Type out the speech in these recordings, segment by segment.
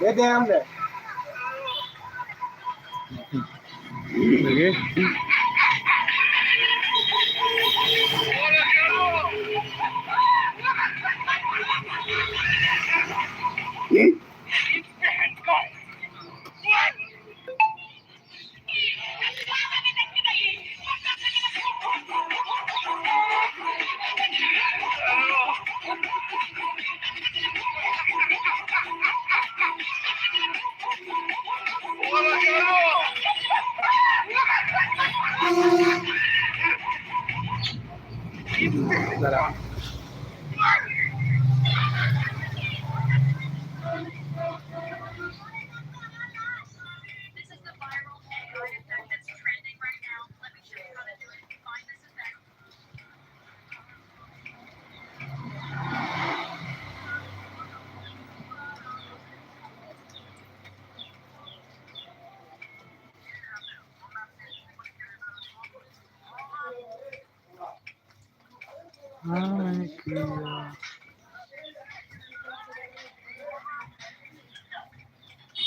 দে দে আমরা দাঁড়া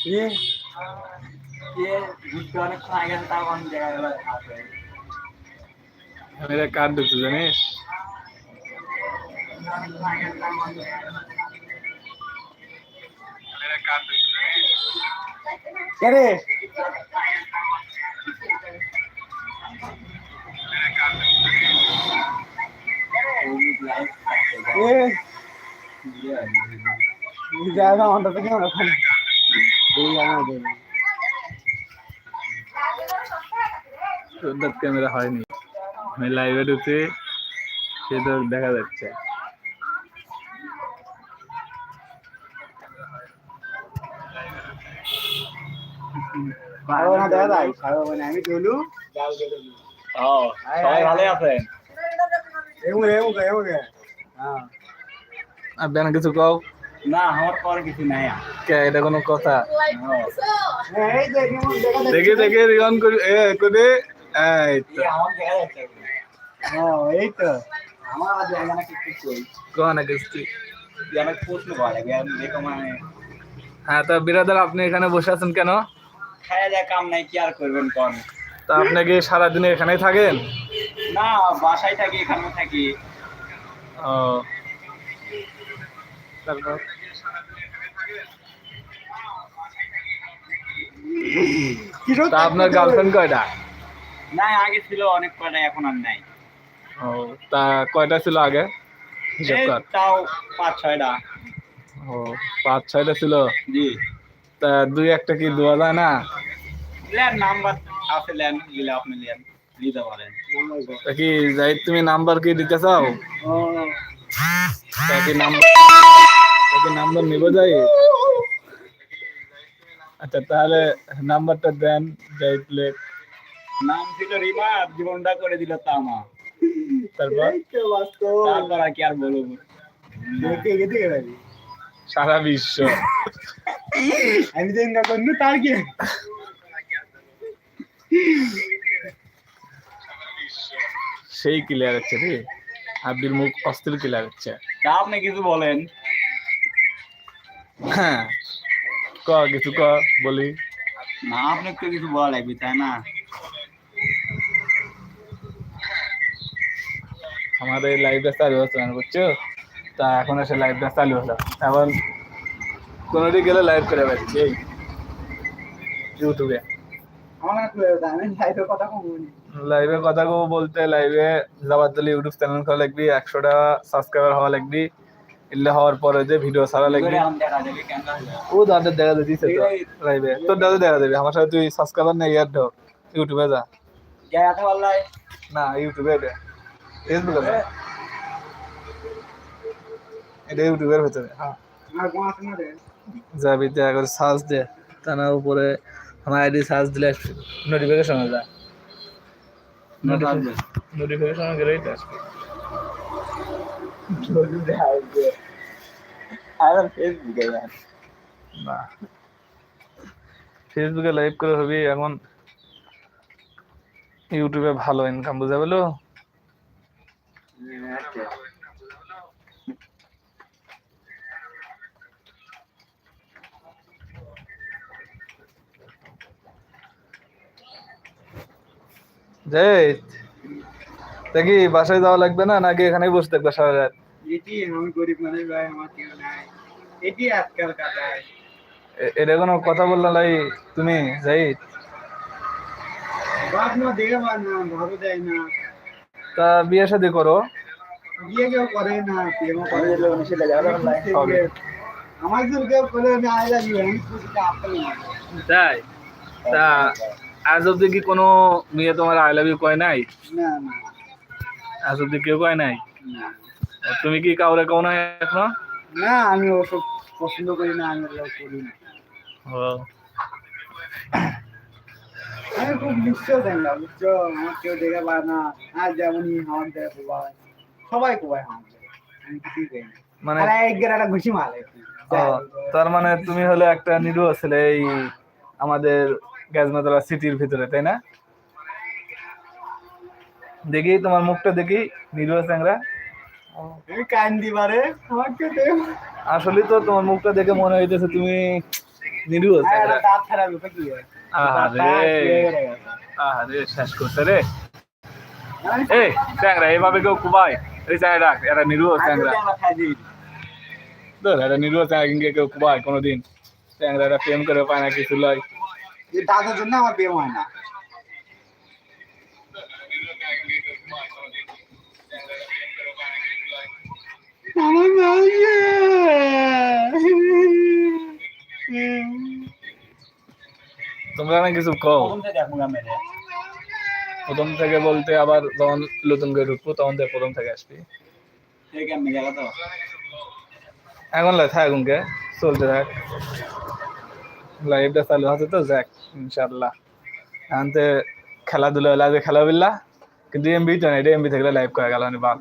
ये ये বুঝতে অনেকক্ষণ আগে তাও আমি জায়গায় আছে এটা কার ঢুকছে জানিস কে রে এ জায়গা আমাদের থেকে ওখানে এই আমাদের তোর ক্যামেরা হয়নি। আমি লাইভে ঢুকছি সে তো দেখা যাচ্ছে। দেখা যায় মানে আমি চলু সবাই ভালোই আছেন? আর বেন কিছু কও? না আমার পরে কিছু নাই। কে এটা কোনো কথা? হ্যাঁ, যে দেখা। দেখে করে এ করে। এই তো। এই আমার হ্যাঁ তো। আজ কিছু কই। প্রশ্ন আমি দেখো মানে হ্যাঁ তা বিরাদার আপনি এখানে বসে আছেন কেন? খায়া যায় কাম নাই কি আর করবেন কোন? তা আপনি কি সারাদিন এখানেই থাকেন? না বাসায় থাকি এখানেও থাকি। ও। তারপর তা আপনার গার্লফ্রেন্ড কয়টা? না আগে ছিল অনেক কয়টা এখন আর নাই। ও তা কয়টা ছিল আগে? হিসাব কর তাও পাঁচ ছয়টা। ও পাঁচ ছয়টা ছিল? জি। তা দুই একটা কি দেওয়া যায় না? লেন নাম্বার আছে লেন লিলে আপনি লেন দিতে পারেন। কি যাই তুমি নাম্বার কি দিতে চাও? ও কি নাম্বার তা কি নাম্বার নিব যাই আচ্ছা তাহলে নাম্বারটা দেন যাইলে নাম ছিল রিমা জীবনটা করে দিল তামা। তারপর? তারপর আর কি আর বলব? সারা বিশ্ব। আমি তো তার কি? সেই ক্লিয়ার হচ্ছে রে। আব্দুল মুখ অস্থির ক্লিয়ার হচ্ছে। তা আপনি কিছু বলেন। হ্যাঁ ক কিছু ক বলি। না আপনি তো কিছু বলা লাগবে তাই না? আমাদের এই লাইভটা চালু হচ্ছে না বুঝছ? তা এখন এসে লাইভটা চালু হলো। এখন কোনোটি গেলে লাইভ করে পাচ্ছি ইউটিউবে আমার আমি কথা কম লাইভে কথা কব বলতে লাইভে যাবার দিলে ইউটিউব চ্যানেল খোলা লাগবি একশোটা সাবস্ক্রাইবার হওয়া লাগবি। এলে হওয়ার পরে যে ভিডিও ছাড়া লাগবি। ও দাদা দেখা যাবি তো লাইভে তোর দাদা দেখা যাবি আমার সাথে তুই সাবস্ক্রাইবার নেই ইয়ার ঢোক। ইউটিউবে যা। না ইউটিউবে এটা ফেসবুকে না এটা ইউটিউবের ভেতরে হ্যাঁ। না যাবি দেখা করে সার্চ দে। তার উপরে আমার আইডি সার্চ দিলে নোটিফিকেশন হয়ে যায়। নোটিফিকেশন আসবে ফেসবুকে না ফেসবুকে লাইভ করে হবি এখন ইউটিউবে ভালো ইনকাম বুঝা পেল? দেখি বাসায় যাওয়া লাগবে না নাকি এখানেই বসে থাকবে সারা রাত এটি আমি গরিব মানুষ ভাই আমার কেউ নাই। এটি আজকাল কাটায়। এটা কোনো কথা বললাম লাই তুমি জাহিদ? বাপ মা দেখে পার না ভালো যায় না। তা বিয়ে শাদী করো। বিয়ে কেউ করে না প্রেমও করে আমার জন্য কেউ করে না আই লাভ আমি তাই? তা আজ অব্দি কি কোনো মেয়ে তোমার আই লাভ ইউ কয় নাই? না না। আজ অব্দি কেউ কয় নাই? তুমি কি কাউরে কও না এখনও? না আমি ওসব পছন্দ করি না আমি ওগুলো করি না। ও। আমি খুব নিশ্চয় দেন না বুঝছ? আমার কেউ দেখে পায় না। আর যেমনই আমার দেখে কোবায় সবাই কোবায় দেখে। আমি কিছুই করি না। মানে মানে এক গেরাটা ঘুষি মারে। তার মানে তুমি হলে একটা নিরুহ ছেলে এই আমাদের গ্যাজমাতলা সিটির ভিতরে তাই না? দেখি তোমার মুখটা দেখি নিরুহ চ্যাংরা। আসলে তো তোমার মুখটা দেখে মনে হইতেছে তুমি নিরুহ আহারে শেষ করছে রে। এই চ্যাংরা এইভাবে কেউ এই চ্যাংরা এরা নিরুহ চ্যাংরা। ধর এরা নিরুহ চ্যাংরা কেউ কুবাই কোনোদিন। চ্যাংরা এরা প্রেম করে পায় না কিছু লয়। দাদার জন্য আমার প্রেম হয় না আমার মাইয়ে। তোমরা না কিছু কও প্রথম থেকে বলতে আবার যখন নতুন করে ঢুকবো তখন থেকে প্রথম থেকে আসবি এখন লাই থাক উনকে চলতে থাক লাইভটা চালু আছে তো যাক ইনশাল্লাহ আনতে খেলাধুলা লাগে খেলাবিল্লা কিন্তু এমবি তো না এটা এমবি থাকলে লাইভ করা গেল না বাল।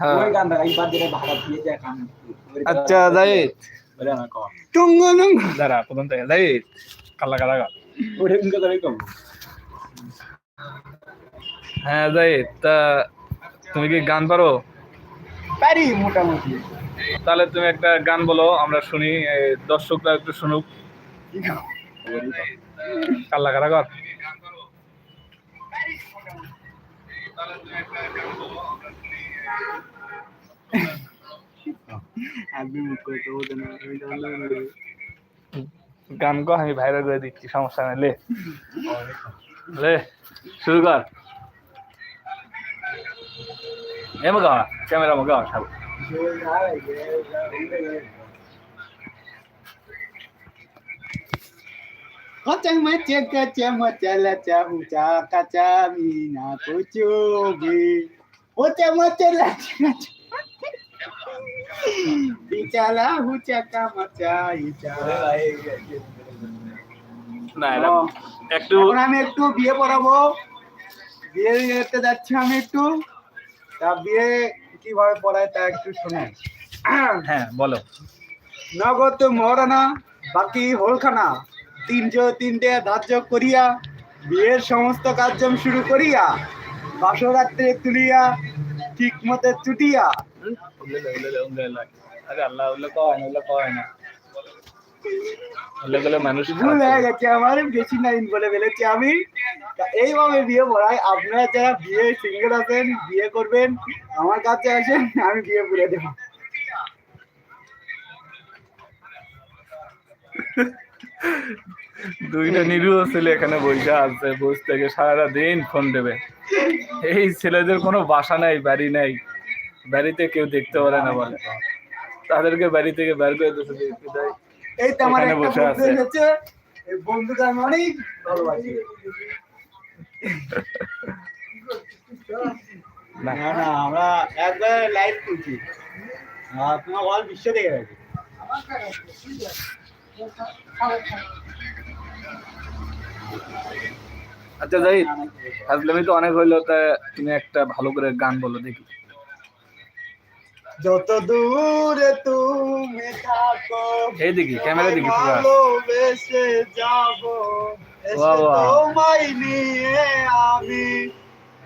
হ্যাঁ। আচ্ছা যাই টুঙ্গো টুঙ্গো। দাঁড়া প্রথম থেকে যাই কালা কালা গা হ্যাঁ তা তুমি কি গান পারো? পারি মোটামুটি। তাহলে তুমি একটা গান বলো আমরা শুনি দর্শকরা একটু শুনুক। কাল্লা কারা কর। গান কো আমি ভাইরাল করে দিচ্ছি সমস্যা নেই লে। লে শুরু কর। গা ক্যামেরা মো গা সব Kacang macam kacang macam lacang ucap kacang mina kucubi. Ucap macam lacang Bicara ucap macam ica. না এটা একটু আমি একটু বিয়ে পড়াবো বিয়ে করতে যাচ্ছি আমি একটু তা বিয়ে কীভাবে পড়ায় তা একটু শোনেন। হ্যাঁ বলো। নগদ মহারানা বাকি হোলখানা। তিনশো তিনটে ধার্য করিয়া বিয়ের সমস্ত কার্যম শুরু করিয়া বাসরাত্রে তুলিয়া ঠিক মতে চুটিয়া। আরে আল্লাহ ওগুলো কয় না ওগুলো কয় না। ওগুলো মানুষ ভুল হয়ে গেছে আমার বেশি লাইন বলে ফেলেছি আমি। এইভাবে বিয়ে পড়াই আপনারা যারা বিয়ে সিঙ্গেল আছেন বিয়ে করবেন আমার কাছে আসেন আমি বিয়ে করে দেবো। দুইটা নিরীহ ছেলে এখানে বসে আছে বসে থেকে সারা দিন ফোন দেবে। এই ছেলেদের কোনো বাসা নাই বাড়ি নাই। বাড়িতে কেউ দেখতে পারে না বলে। তাদেরকে বাড়ি থেকে বের করে দিতে দেখতে দেয় এই তো আমার একটা বন্ধু আছে। আমি অনেক ভালোবাসি। না না আমরা একবার লাইভ করছি আর তোমার অল বিশ্ব দেখে গেছে। আচ্ছা যাই ফাজলামি তো অনেক হইল তা তুমি একটা ভালো করে গান বলো দেখি। যত দূরে তুমি থাকো এই দেখি ক্যামেরা দেখি পুরো। ভালোবেসে যাব। তোমায় নিয়ে আমি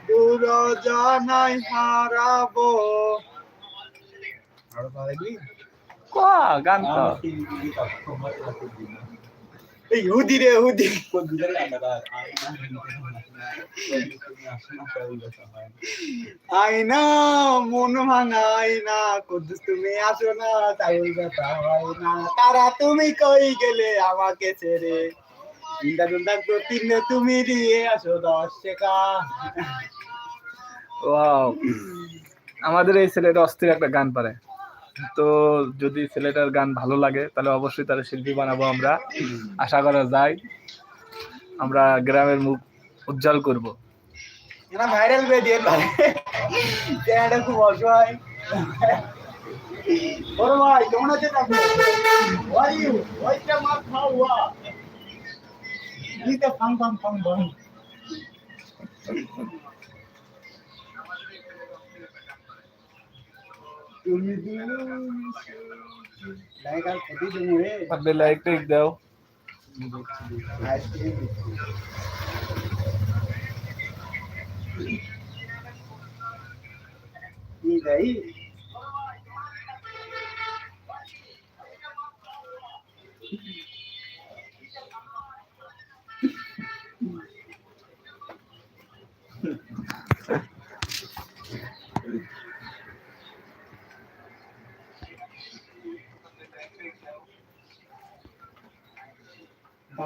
দূর জানাই হারাবো। গান হুদি রে হুদি। মন ভাঙা কুদ্দুস তুমি আসো না তাই ব্যথা হয় না। তারা তুমি কই গেলে আমাকে ছেড়ে? তুমি দিয়ে আসো দশ টাকা। ওয়াও আমাদের এই ছেলেটা অস্থির একটা গান পারে। তো যদি ছেলেটার গান ভালো লাগে তাহলে অবশ্যই তার শিল্পী বানাবো আমরা। আশা করা যায় আমরা গ্রামের মুখ উজ্জ্বল করব। এরা ভাইরাল করে দিয়ে চেহারাটা খুব অসহায়। বড় ভাই কেমন আছেন আপনি? খাওয়া দিতে ফাং ফাং ফাং ফাং তুমি লাইক আর কত দিন রে আপনি লাইক টাইক দাও আইসক্রিম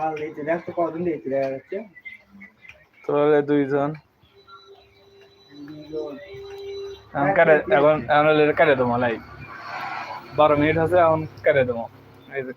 ভালো লেগেছে দেখ তো কদিন লেগেছে দেখা যাচ্ছে। তাহলে দুইজন। এখন কাটে এখন এখন কেটে দেবো লাইক বারো মিনিট আছে এখন কেটে দেবো। এই যে